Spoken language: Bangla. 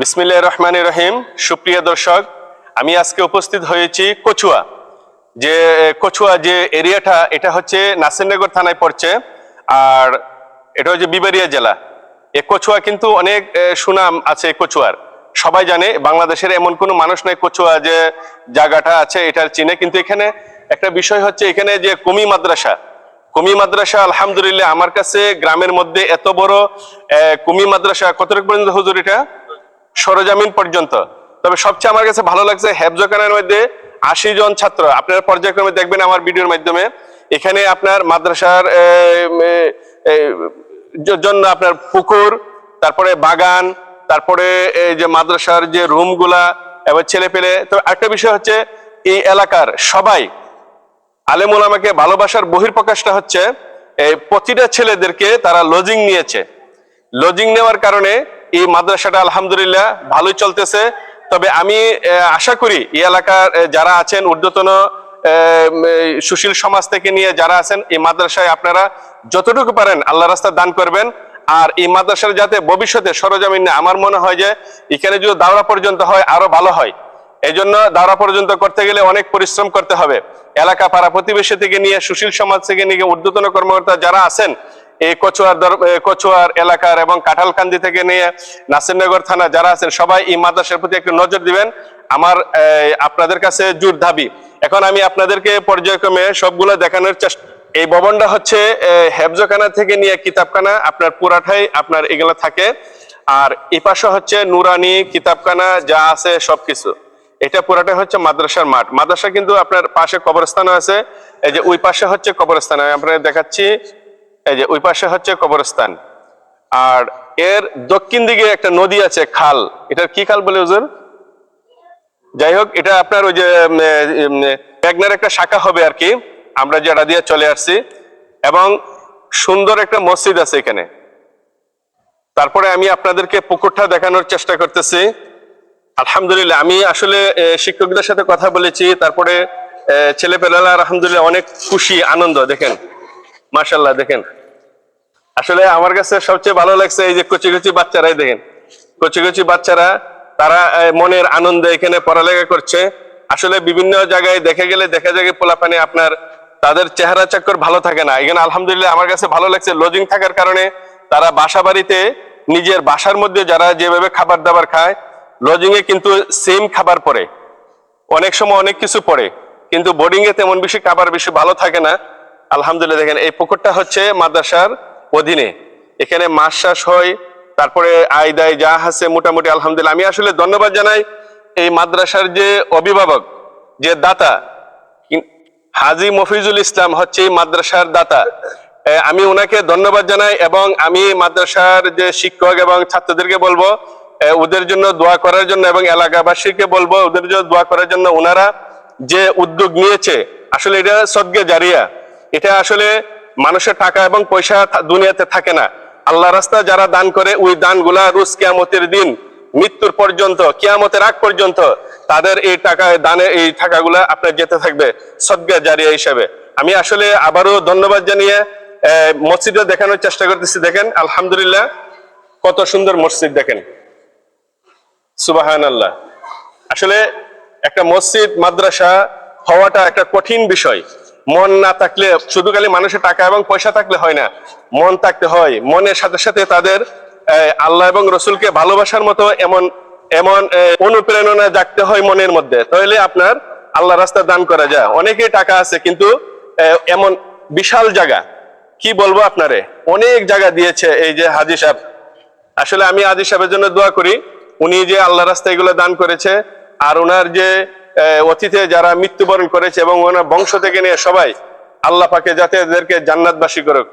বিসমিল্লাহ রহমান রহিম। সুপ্রিয় দর্শক, আমি আজকে উপস্থিত হয়েছি কচুয়া। যে কচুয়া যে এরিয়াটা, এটা হচ্ছে নাসিরনগর থানায় পড়ছে, আর এটা হচ্ছে বিবেরিয়া জেলা। এ কচুয়া কিন্তু অনেক সুনাম আছে কচুয়ার। সবাই জানে, বাংলাদেশের এমন কোনো মানুষ নাই কচুয়া যে জায়গাটা আছে, এটার চিনে। কিন্তু এখানে একটা বিষয় হচ্ছে, এখানে যে কমি মাদ্রাসা, কুমি মাদ্রাসা, আলহামদুলিল্লাহ, আমার কাছে গ্রামের মধ্যে এত বড় কুমি মাদ্রাসা, কতটুকু পর্যন্ত হুজুর এটা? সরজামিন পর্যন্ত। তবে সবচেয়ে আমার কাছে ভালো লাগছে হেফজখানের মধ্যে আশি জন ছাত্র। আপনারা পর্যায়ক্রমে দেখবেন আমার ভিডিওর মাধ্যমে। এখানে আপনার মাদ্রাসার জন্য আপনার পুকুর, তারপরে বাগান, তারপরে এই যে মাদ্রাসার যে রুমগুলা এবার ছেলে পেলে তো একটা বিষয় হচ্ছে, এই এলাকার সবাই আলেমুল আমাকে ভালোবাসার বহির্প্রকাশটা হচ্ছে, এই প্রতিটা ছেলেদেরকে তারা লজিং নিয়েছে। লজিং নেওয়ার কারণে এই মাদ্রাসাটা আলহামদুলিল্লাহ ভালোই চলতেছে। তবে আমি আশা করি এই এলাকার যারা আছেন, ঊর্ধ্বতন সুশীল সমাজ থেকে নিয়ে যারা আছেন, এই মাদ্রাসায় আপনারা যতটুকু পারেন আল্লাহ রাস্তা দান করবেন। আর এই মাদ্রাসার যাতে ভবিষ্যতে সরজমিনে আমার মনে হয় যে এখানে যদি দাওরা পর্যন্ত হয়, আরও ভালো হয়। এই জন্য দাওরা পর্যন্ত করতে গেলে অনেক পরিশ্রম করতে হবে। এলাকা পাড়া প্রতিবেশী থেকে নিয়ে, সুশীল সমাজ থেকে নিয়ে, ঊর্ধ্বতন কর্মকর্তা যারা আছেন, এই কচুয়ার কচুয়ার এলাকার এবং কাঁঠালকান্দি থেকে নিয়ে নাসিরনগর থানা যারা আছেন, সবাই এই মাদ্রাসার প্রতি একটু নজর দিবেন। আমার আপনাদের কাছে জোর দাবি। এখন আমি আপনাদেরকে পর্যায়ক্রমে সবগুলো দেখানোর চেষ্টা, এই ভবনটা হচ্ছে হেফজখানা থেকে নিয়ে কিতাবখানা, আপনার পুরাটাই আপনার এগুলো থাকে। আর এই পাশে হচ্ছে নুরানি কিতাবখানা, যা আছে সবকিছু। এটা পুরাটা হচ্ছে মাদ্রাসার মাঠ। মাদ্রাসা কিন্তু আপনার পাশে কবরস্থান আছে, এই যে ওই পাশে হচ্ছে কবরস্থান। আমি আপনাদের দেখাচ্ছি, এই যে ওই পাশে হচ্ছে কবরস্থান। আর এর দক্ষিণ দিকে একটা নদী আছে, খাল। এটার কি খাল বলে হুজুর? যাই হোক, এটা আপনার ওই যে মেঘনার একটা শাখা হবে আর কি। আমরা যেটা দিয়ে চলে আসছি। এবং সুন্দর একটা মসজিদ আছে এখানে। তারপরে আমি আপনাদেরকে পুকুরটা দেখানোর চেষ্টা করতেছি। আলহামদুলিল্লাহ, আমি আসলে শিক্ষকদের সাথে কথা বলেছি, তারপরে ছেলে পেলারা আলহামদুলিল্লাহ অনেক খুশি, আনন্দ, দেখেন। মার্শাল্লাহ দেখেন। আসলে আমার কাছে সবচেয়ে ভালো লাগছে এই যে কচি কচি বাচ্চারাই, দেখেন। কচি কচি বাচ্চারা, তারা মনের আনন্দে এখানে পড়ালেখা করছে। আসলে বিভিন্ন জায়গায় দেখে গেলে, দেখা যায় পোলাপানে আপনার, তাদের চেহারা চক্কর ভালো থাকে না। এখানে আলহামদুলিল্লাহ আমার কাছে ভালো লাগছে, লজিং থাকার কারণে তারা বাসা বাড়িতে নিজের বাসার মধ্যে যারা যেভাবে খাবার দাবার খায় লজিং এ কিন্তু সেম খাবার পড়ে। অনেক সময় অনেক কিছু পড়ে, কিন্তু বোর্ডিংয়ে তেমন বেশি খাবার বেশি ভালো থাকে না। আলহামদুলিল্লাহ, দেখেন এই পুকুরটা হচ্ছে মাদ্রাসার অধীনে। এখানে মাস চাষ হয়, তারপরে আয় দায় যা আছে মোটামুটি আলহামদুলিল্লাহ। আমি আসলে ধন্যবাদ জানাই এই মাদ্রাসার যে অভিভাবক, যে দাতা হাজি মফিজুল ইসলাম হচ্ছে মাদ্রাসার দাতা। আমি ওনাকে ধন্যবাদ জানাই এবং আমি মাদ্রাসার যে শিক্ষক এবং ছাত্রদেরকে বলব ওদের জন্য দোয়া করার জন্য এবং এলাকাবাসীকে বলব, ওদের জন্য দোয়া করার জন্য ওনারা যে উদ্যোগ নিয়েছে, আসলে এটা সদ্গে জারিয়া। এটা আসলে মানুষের টাকা এবং পয়সা দুনিয়াতে থাকে না। আল্লাহ রাস্তা যারা দান করে, ওই দানগুলা রুজ কিয়ামতের দিন, মৃত্যুর পর্যন্ত, কিয়ামতের আগ পর্যন্ত তাদের এই টাকা দানে এই টাকাগুলা আপনার যেতে থাকবে সদ্গা জারিয়া হিসাবে। আমি আসলে আবারও ধন্যবাদ জানিয়ে মসজিদে দেখানোর চেষ্টা করতেছি। দেখেন, আলহামদুলিল্লাহ, কত সুন্দর মসজিদ দেখেন। সুবাহান আল্লাহ আসলে একটা মসজিদ, মাদ্রাসা হওয়াটা একটা কঠিন বিষয়। মন না থাকলে, শুধু খালি মানুষের টাকা এবং পয়সা থাকলে হয় না। মন থাকতে হয়। মনের সাথে সাথে তাদের আল্লাহ এবং রসুলকে ভালোবাসার মতো এমন এমন অনুপ্রেরণা জাগতে হয় মনের মধ্যে। তাহলে আপনার আল্লাহ রাস্তা দান করা যায়। অনেকেই টাকা আছে, কিন্তু এমন বিশাল জায়গা। কি বলব আপনারে? অনেক জায়গা দিয়েছে এই যে হাজি সাহেব। আসলে আমি আদি সাহেবের জন্য দোয়া করি। উনি যে আল্লাহ রাস্তা এগুলো দান করেছে আর ওনার যে অতীতে যারা মৃত্যুবরণ করেছে এবং ওনার বংশ থেকে নিয়ে সবাই আল্লাহ পাকে যাতে এদেরকে জান্নাতবাসী করুক।